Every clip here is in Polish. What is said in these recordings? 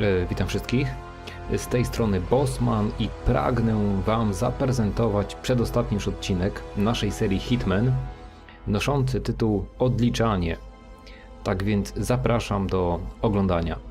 E, witam wszystkich. Z tej strony Bossman i pragnę Wam zaprezentować przedostatni już odcinek naszej serii Hitman, noszący tytuł Odliczanie. Tak więc zapraszam do oglądania.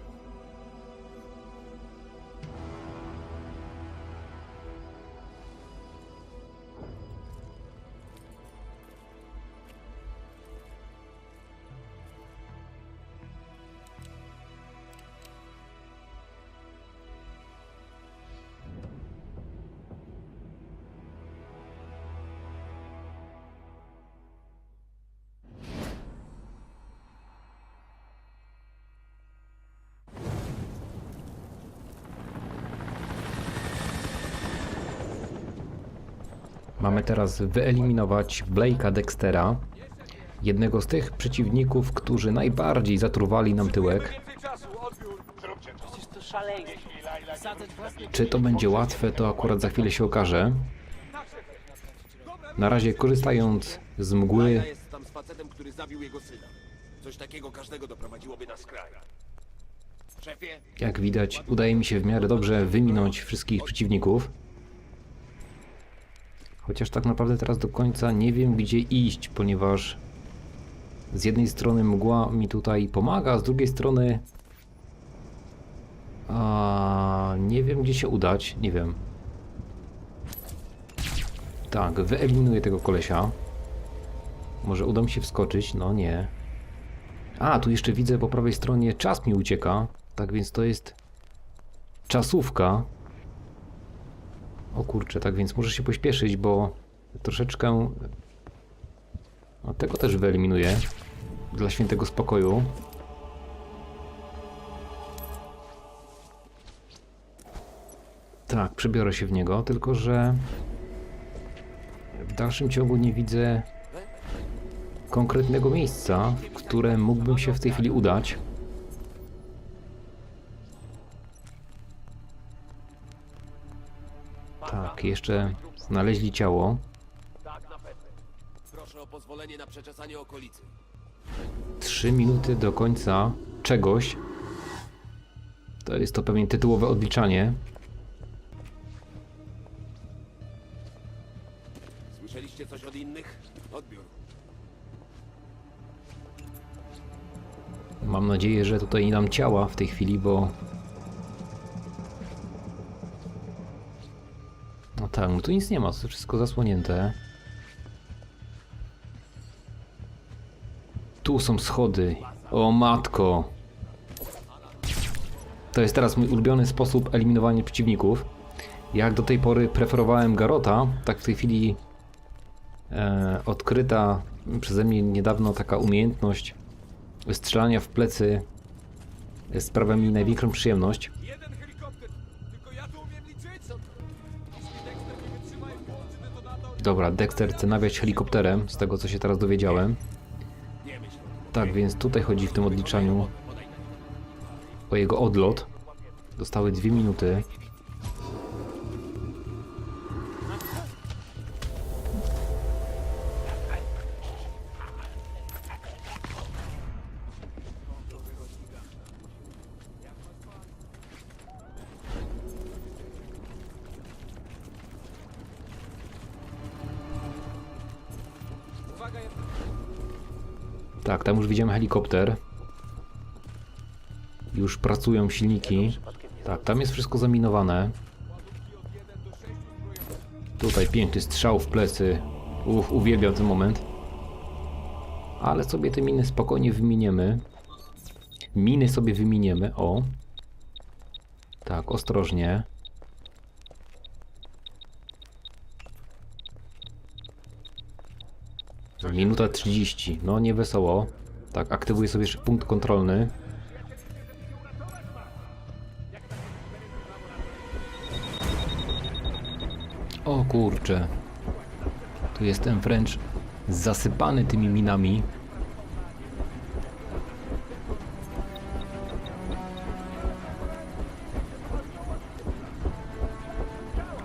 Mamy teraz wyeliminować Blake'a Dextera, jednego z tych przeciwników, którzy najbardziej zatruwali nam tyłek. Czy to będzie łatwe, to akurat za chwilę się okaże. Na razie korzystając z mgły, jak widać, udaje mi się w miarę dobrze wyminąć wszystkich przeciwników. Chociaż tak naprawdę teraz do końca nie wiem gdzie iść, ponieważ z jednej strony mgła mi tutaj pomaga, a z drugiej strony a, nie wiem gdzie się udać, nie wiem. Tak, wyeliminuję tego kolesia. Może uda mi się wskoczyć? No nie. A, tu jeszcze widzę po prawej stronie czas mi ucieka. Tak więc to jest czasówka. O kurczę, tak więc muszę się pośpieszyć, bo troszeczkę no, tego też wyeliminuję dla świętego spokoju. Tak, przebiorę się w niego, tylko że w dalszym ciągu nie widzę konkretnego miejsca, w które mógłbym się w tej chwili udać. Tak, jeszcze znaleźli ciało. proszę o pozwolenie na przeczesanie okolicy. Trzy minuty do końca czegoś. To jest to pewnie tytułowe odliczanie. Słyszeliście coś od innych? Odbiór. Mam nadzieję, że tutaj nie dam ciała w tej chwili, bo... tak, no tu nic nie ma, to wszystko zasłonięte. Tu są schody. O matko! To jest teraz mój ulubiony sposób eliminowania przeciwników. Jak do tej pory preferowałem Garota, tak w tej chwili e, odkryta przeze mnie niedawno taka umiejętność strzelania w plecy sprawia mi największą przyjemność. Dobra, Dexter chce nawiać helikopterem, z tego co się teraz dowiedziałem. Tak, więc tutaj chodzi w tym odliczaniu o jego odlot. Dostały dwie minuty. Tak, tam już widziałem helikopter. Już pracują silniki. Tak, tam jest wszystko zaminowane. Tutaj piękny strzał w plecy. Uff, uwielbiam ten moment. Ale sobie te miny spokojnie wyminiemy. Miny sobie wyminiemy, o. Tak, ostrożnie. Minuta 30. No nie wesoło. Tak, aktywuję sobie punkt kontrolny. O kurczę. Tu jestem wręcz zasypany tymi minami.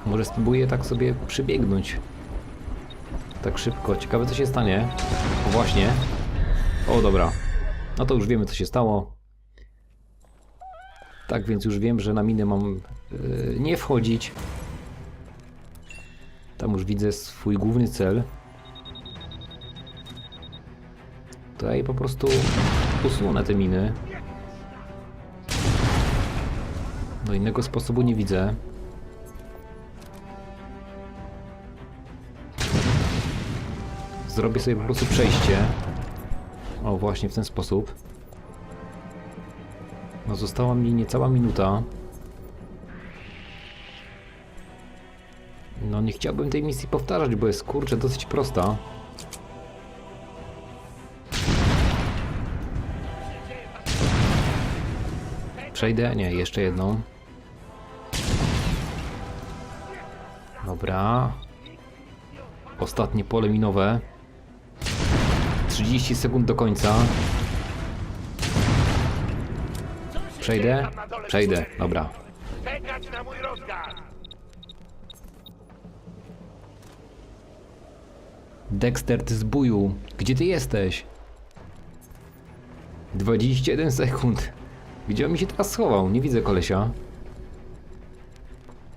Może spróbuję tak sobie przybiegnąć. Tak szybko. Ciekawe co się stanie. O właśnie. O dobra. No to już wiemy co się stało. Tak więc już wiem, że na minę mam yy, nie wchodzić. Tam już widzę swój główny cel. Tutaj po prostu usunę te miny. No innego sposobu nie widzę. Zrobię sobie po prostu przejście. O, właśnie w ten sposób. No została mi niecała minuta. No nie chciałbym tej misji powtarzać, bo jest kurczę dosyć prosta. Przejdę? Nie, jeszcze jedną. Dobra. Ostatnie pole minowe. 30 sekund do końca. Przejdę? Przejdę, dobra. Czekać na mój rozkaz! Dexter, ty zbuju, gdzie ty jesteś? 21 sekund. Gdzie on mi się teraz schował? Nie widzę kolesia.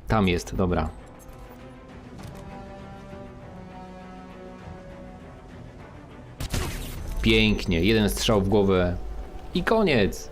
Tam jest, dobra. Pięknie, jeden strzał w głowę i koniec.